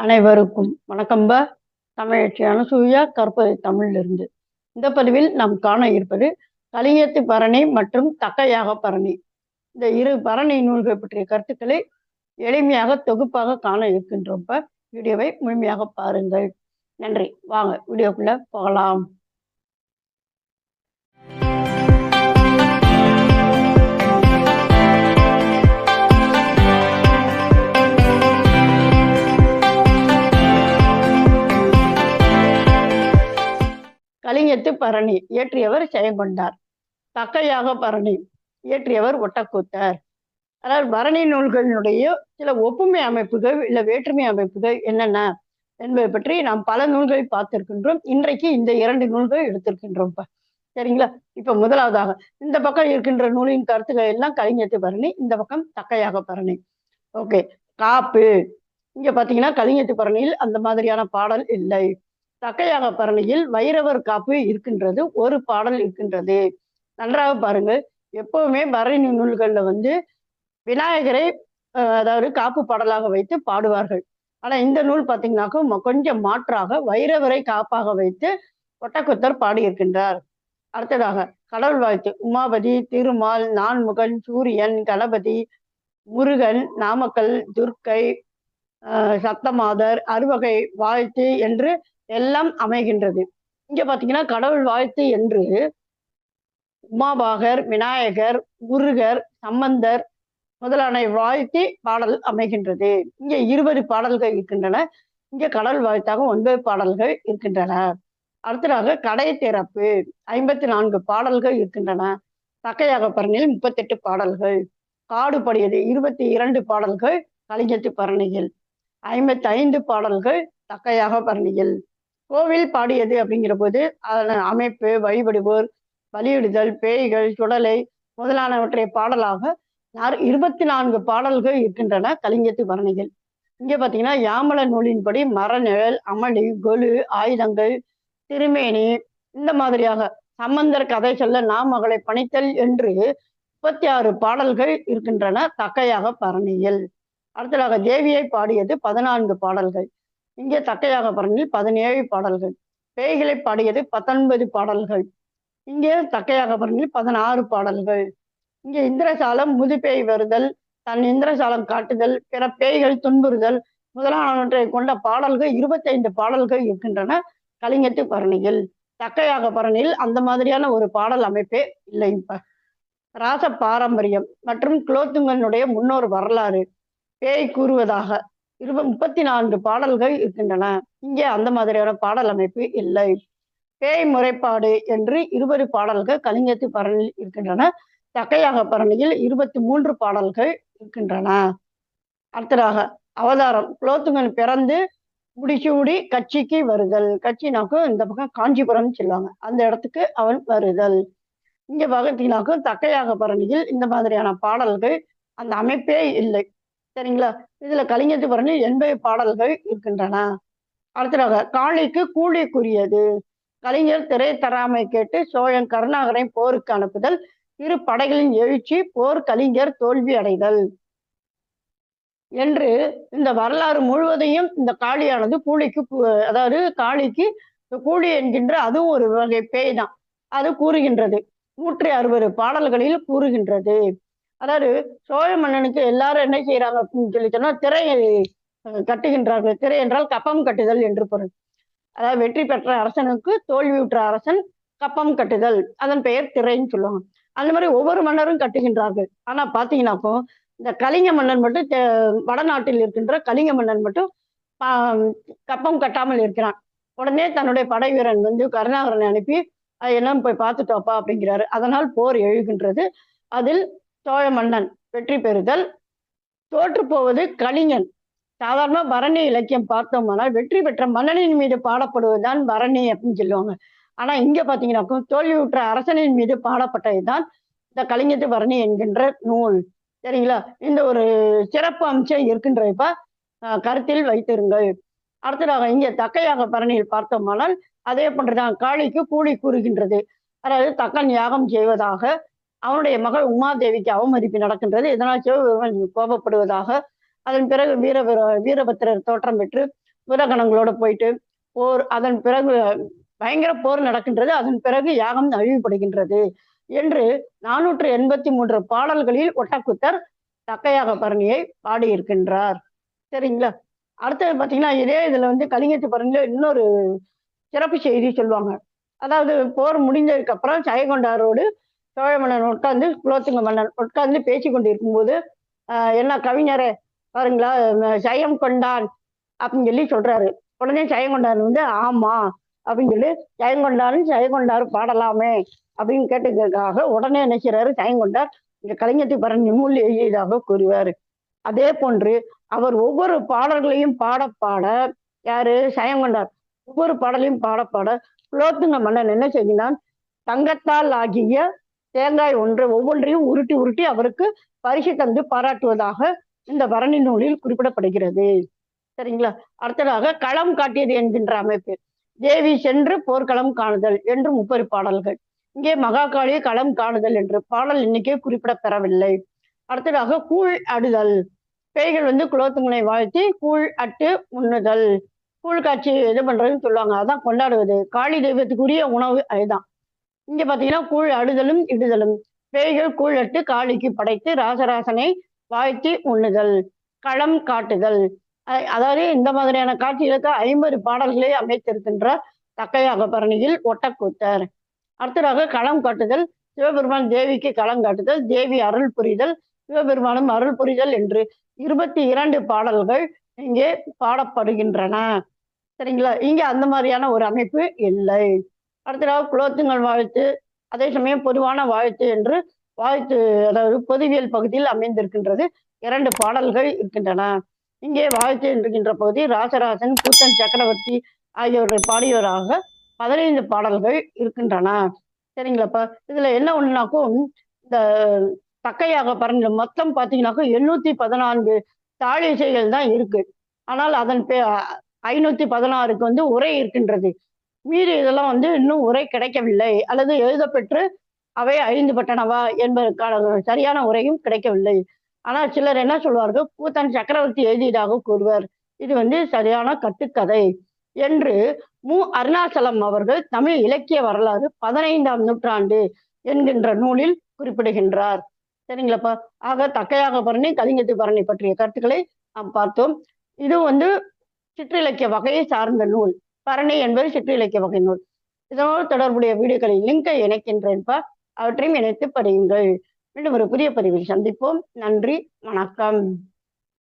அனைவருக்கும் வணக்கம்ப தமிழச்சி அனுசூயா கற்பது தமிழிலிருந்து. இந்த பதிவில் நாம் காண இருப்பது கலிங்கத்து பரணி மற்றும் தக்கையாக பரணி. இந்த இரு பரணி நூல்கள் பற்றிய கருத்துக்களை எளிமையாக தொகுப்பாக காண இருக்கின்றப்ப வீடியோவை முழுமையாக பாருங்கள். நன்றி. வாங்க வீடியோக்குள்ள போகலாம். பணியத்து பரணி. இயற்றியவர் ஜெயங்கொண்டார் தக்கையாக பரணி. இயற்றியவர் ஒட்டக்கூத்தர். அதாவது பரணி நூல்களினுடைய சில ஒப்புமை அமைப்புகள் இல்லை வேற்றுமை அமைப்புகள் என்னென்ன என்பதை பற்றி நாம் பல நூல்களை பார்த்திருக்கின்றோம். இன்றைக்கு இந்த இரண்டு நூல்கள் எடுத்திருக்கின்றோம் சரிங்களா? இப்ப முதலாவதாக இந்த பக்கம் இருக்கின்ற நூலின் கருத்துக்கள் எல்லாம் கலிங்கத்து பரணி இந்த பக்கம் தக்கையாக பரணி. ஓகே. காப்பு. இங்க பாத்தீங்கன்னா கலிங்கத்து பரணியில் அந்த மாதிரியான பாடல் இல்லை. தக்கையாக பரணியில் வைரவர் காப்பு இருக்கின்றது ஒரு பாடல் இருக்கின்றது. நன்றாக பாருங்கள். எப்பவுமே பரணி நூல்களில் வந்து விநாயகரை அதாவது காப்பு பாடலாக வைத்து பாடுவார்கள். ஆனா இந்த நூல் பாத்தீங்கன்னாக்கா ம- கொஞ்சம் மாற்றாக வைரவரை காப்பாக வைத்து ஒட்டக்குத்தர் பாடியிருக்கின்றார். அடுத்ததாக கடவுள் வாழ்த்து உமாபதி திருமால் நான்முகன் சூரியன் கணபதி முருகன் நாமக்கல் துர்க்கை சத்தமாதர் அறுவகை வாழ்த்து என்று எல்லாம் அமைகின்றது. இங்க பாத்தீங்கன்னா கடவுள் வாழ்த்து என்று உமாபாகர் விநாயகர் முருகர் சம்பந்தர் முதலான வாழ்த்தி பாடல் அமைகின்றது. இங்க இருபது பாடல்கள் இருக்கின்றன. இங்க கடவுள் வாழ்த்தாக ஒன்பது பாடல்கள் இருக்கின்றன. அடுத்ததாக கடை திறப்பு ஐம்பத்தி நான்கு பாடல்கள் இருக்கின்றன. தக்கையாக பரணியில் முப்பத்தெட்டு பாடல்கள். காடு படியது இருபத்தி இரண்டு பாடல்கள் கலிங்கத்து பரணியில். ஐம்பத்தி ஐந்து பாடல்கள் தக்கையாக பரணியில் கோவில் பாடியது அப்படிங்கிற போது அதன் அமைப்பு வழிபடுவோர் பலியிடுதல் பேய்கள் சுடலை முதலானவற்றை பாடலாக இருபத்தி நான்கு பாடல்கள் இருக்கின்றன கலிங்கத்து பரணிகள் இங்க பாத்தீங்கன்னா யாமல நூலின்படி மரநிழல் அமளி கொலு ஆயுதங்கள் திருமேனி இந்த மாதிரியாக சம்பந்தர் கதை சொல்ல நாமகளை பணித்தல் என்று முப்பத்தி ஆறு பாடல்கள் இருக்கின்றன தக்கையாக பரணியில் அடுத்ததாக தேவியை பாடியது பதினான்கு பாடல்கள். இங்கே தக்கையாக பரணியில் பதினேழு பாடல்கள். பேய்களை பாடியது பத்தொன்பது பாடல்கள். இங்கே தக்கையாக பரணியில் பதினாறு பாடல்கள். இங்கே இந்திரசாலம் முதுபேய் வருதல் தன் இந்திரசாலம் காட்டுதல் பிற பேய்கள் துன்புறுதல் முதலானவற்றை கொண்ட பாடல்கள் இருபத்தைந்து பாடல்கள் இருக்கின்றன கலிங்கத்து பரணியில். தக்கையாக பரணியில் அந்த மாதிரியான ஒரு பாடல் அமைப்பே இல்லை. இப்ப ராச பாரம்பரியம் மற்றும் குலோத்துங்கனுடைய முன்னோர் வரலாறு. பேய் கூறுவதாக இருப முப்பத்தி நான்கு பாடல்கள் இருக்கின்றன. இங்கே அந்த மாதிரியான பாடல் அமைப்பு இல்லை. பேய் முறைப்பாடு என்று இருபது பாடல்கள் கலிங்கத்து பரணியில் இருக்கின்றன. தக்கையாக பரணியில் இருபத்தி மூன்று பாடல்கள் இருக்கின்றன. அடுத்ததாக அவதாரம். குலோத்துங்கன் பிறந்து முடிச்சூடி கட்சிக்கு வருதல். கட்சினாக்கும் இந்த பக்கம் காஞ்சிபுரம் சொல்லுவாங்க அந்த இடத்துக்கு அவன் வருதல். இங்க பகத்தினாக்கும் தக்கையாக பரணியில் இந்த மாதிரியான பாடல்கள் அந்த அமைப்பே இல்லை. சரிங்களா? இதுல கலிங்கத்து பரணி எண்பது பாடல்கள் இருக்கின்றன. அடுத்ததாக காளிக்கு கூலிக்குரியது. கலைஞர் திரை தராமை கேட்டு சோழன் கருணாகரை போருக்கு அனுப்புதல் இரு படைகளின் எழுச்சி போர் கலிங்கர் தோல்வி அடைதல். என்று இந்த வரலாறு முழுவதையும் இந்த காளியானது கூலிக்கு அதாவது காளிக்கு கூலி என்கின்ற அதுவும் ஒரு வகை பேய் தான் அது கூறுகின்றது. நூற்றி அறுபது பாடல்களில் கூறுகின்றது. அதாவது சோழ மன்னனுக்கு எல்லாரும் என்ன செய்யறாங்க அப்படின்னு சொல்லி சொன்னா திரை கட்டுகின்றார்கள். திரை என்றால் கப்பம் கட்டுதல் என்று பொருள். அதாவது வெற்றி பெற்ற அரசனுக்கு தோல்வியுற்ற அரசன் கப்பம் கட்டுதல். அதன் பெயர் திரைன்னு சொல்லுவாங்க. அந்த மாதிரி ஒவ்வொரு மன்னரும் கட்டுகின்றார்கள். ஆனா பாத்தீங்கன்னாக்கோ இந்த கலிங்க மன்னன் மட்டும் வடநாட்டில் இருக்கின்ற கலிங்க மன்னன் மட்டும் கப்பம் கட்டாமல் இருக்கிறான். உடனே தன்னுடைய படை வீரன் வந்து கருணாகரனை அனுப்பி "அது என்னன்னு போய் பார்த்துட்டோப்பா அப்படிங்கிறாரு. அதனால் போர் எழுகின்றது. அதில் சோழ மன்னன் வெற்றி பெறுதல். தோற்று போவது கலிங்கன். சாதாரண பரணி இலக்கியம் பார்த்தோம்னா வெற்றி பெற்ற மன்னனின் மீது பாடப்படுவதுதான் பரணி அப்படின்னு சொல்லுவாங்க. ஆனா இங்க பாத்தீங்கன்னாக்கா தோல்வியுற்ற அரசனின் மீது பாடப்பட்டதுதான் இந்த கலிங்கத்து பரணி என்கின்ற நூல். சரிங்களா? இந்த ஒரு சிறப்பு அம்சம் இருக்கின்றப்ப கருத்தில் வைத்திருங்கள். அடுத்ததாக இங்கே தக்கையாக பரணியில் பார்த்தோமானால் அதே போன்றுதான் காளிக்கு கூலி கூறுகின்றது. அதாவது தக்கன் யாகம் செய்வதாக அவனுடைய மகள் உமாதேவிக்கு அவமதிப்பு நடக்கின்றது. இதனால் சிவபெருமான் கோபப்படுவதாக அதன் பிறகு வீர வீரபத்திரர் தோற்றம் பெற்று புதகணங்களோட போயிட்டு போர் அதன் பிறகு பயங்கர போர் நடக்கின்றது. அதன் பிறகு யாகம் அழிவுபடுகின்றது என்று நானூற்று எண்பத்தி மூன்று பாடல்களில் ஒட்டக்குத்தர் தக்கையாக பரணியை பாடியிருக்கின்றார். சரிங்களா? அடுத்தது பார்த்தீங்கன்னா இதே இதுல வந்து கலிங்கத்து பரணியில இன்னொரு சிறப்பு செய்தி சொல்லுவாங்க. அதாவது போர் முடிஞ்சதுக்கு அப்புறம் ஜெயகொண்டாரோடு சோழ மன்னன் உட்கார்ந்து குலோத்துங்க மன்னன் உட்கார்ந்து பேசி கொண்டு இருக்கும்போது என்ன கவிஞரே பாருங்களா ஜெயம் கொண்டான் அப்படின்னு சொல்லி சொல்றாரு. உடனே ஜெயங்கொண்டான் வந்து ஆமா அப்படின்னு சொல்லி ஜயங்கொண்டாரு ஜெயம் கொண்டாரு பாடலாமே அப்படின்னு கேட்டதுக்காக உடனே நினைக்கிறாரு ஜயங்கொண்டார் இந்த கலைஞத்தை பரணி நூல் எழுதியதாக கூறுவார். அதே போன்று அவர் ஒவ்வொரு பாடல்களையும் பாட பாட யாரு? ஜெயங்கொண்டார் ஒவ்வொரு பாடலையும் பாட பாட குலோத்துங்க மன்னன் என்ன செய்கிறான் தங்கத்தால் ஆகிய தேங்காய் ஒன்று ஒவ்வொன்றையும் உருட்டி உருட்டி அவருக்கு பரிசு தந்து பாராட்டுவதாக இந்த பரணி நூலில் குறிப்பிடப்படுகிறது. சரிங்களா? அடுத்ததாக களம் காட்டியது என்கின்ற அமைப்பு. தேவி சென்று போர்க்களம் காணுதல் என்று முப்பது பாடல்கள். இங்கே மகாகாளி களம் காணுதல் என்று பாடல் எண்ணிக்கை குறிப்பிடப்பெறவில்லை. அடுத்ததாக கூழ் அடுதல். பேய்கள் வந்து குலோத்துங்களை வாழ்த்தி கூழ் அட்டு உண்ணுதல். கூழ் காட்சி இது பண்றதுன்னு சொல்லுவாங்க. அதான் கொண்டாடுவது. காளி தெய்வத்துக்குரிய உணவு அதுதான். இங்க பாத்தீங்கன்னா கூழ் அடுதலும் இடுதலும். பேய்கள் கூழட்டு காளிக்கு படைத்து ராசராசனை வாழ்த்தி உண்ணுதல். களம் காட்டுதல். அதாவது இந்த மாதிரியான காட்சிகளுக்கு ஐம்பது பாடல்களை அமைத்திருக்கின்ற தக்கையாக பரணியில் ஒட்டக்கூத்தர். அடுத்ததாக களம் காட்டுதல் சிவபெருமான் தேவிக்கு களம் காட்டுதல் தேவி அருள் புரிதல் சிவபெருமானும் அருள் புரிதல் என்று இருபத்தி இரண்டு பாடல்கள் இங்கே பாடப்படுகின்றன. சரிங்களா? இங்கே அந்த மாதிரியான ஒரு அமைப்பு இல்லை. அடுத்ததாக குலோத்துங்கள் வாழ்த்து அதே சமயம் பொதுவான வாழ்த்து என்று வாழ்த்து அதாவது பொதுவியல் பகுதியில் அமைந்திருக்கின்றது. இரண்டு பாடல்கள் இருக்கின்றன. இங்கே வாழ்த்து என்றிருக்கின்ற பகுதி ராசராசன் கூத்தன் சக்கரவர்த்தி ஆகியோர்கள் பாடியவராக பதினைந்து பாடல்கள் இருக்கின்றன. சரிங்களாப்பா? இதுல என்ன ஒண்ணுனாக்கும் இந்த தக்கையாக பறந்து மொத்தம் பார்த்தீங்கன்னாக்கா எண்ணூத்தி பதினான்கு தாழிசைகள் தான் இருக்கு. ஆனால் அதன் பே ஐநூத்தி பதினாறுக்கு வந்து உரை இருக்கின்றது. மீறி இதெல்லாம் வந்து இன்னும் உரை கிடைக்கவில்லை. அல்லது எழுதப்பெற்று அவை அழிந்துபட்டனவா என்பதற்கான சரியான உரையும் கிடைக்கவில்லை. ஆனால் சிலர் என்ன சொல்வார்கள்? கூத்தன் சக்கரவர்த்தி எழுதியதாக கூறுவர். இது வந்து சரியான கட்டுக்கதை. என்று மு. அருணாச்சலம் அவர்கள் தமிழ் இலக்கிய வரலாறு பதினைந்தாம் நூற்றாண்டு என்கின்ற நூலில் குறிப்பிடுகின்றார். சரிங்களாப்பா? ஆக தக்கையாக பரணி கலிங்கத்து பரணி பற்றிய கருத்துக்களை நாம் பார்த்தோம். இது வந்து சிற்றிலக்கிய வகையை சார்ந்த நூல். பரணி என்பது சிற்றிலக்கிய வகை நூல். இதனோடு தொடர்புடைய வீடியோக்களின் லிங்கை இணைக்கின்றேன்பா அவற்றையும் இணைத்து படியுங்கள். மீண்டும் ஒரு புதிய பதிவில் சந்திப்போம். நன்றி வணக்கம்.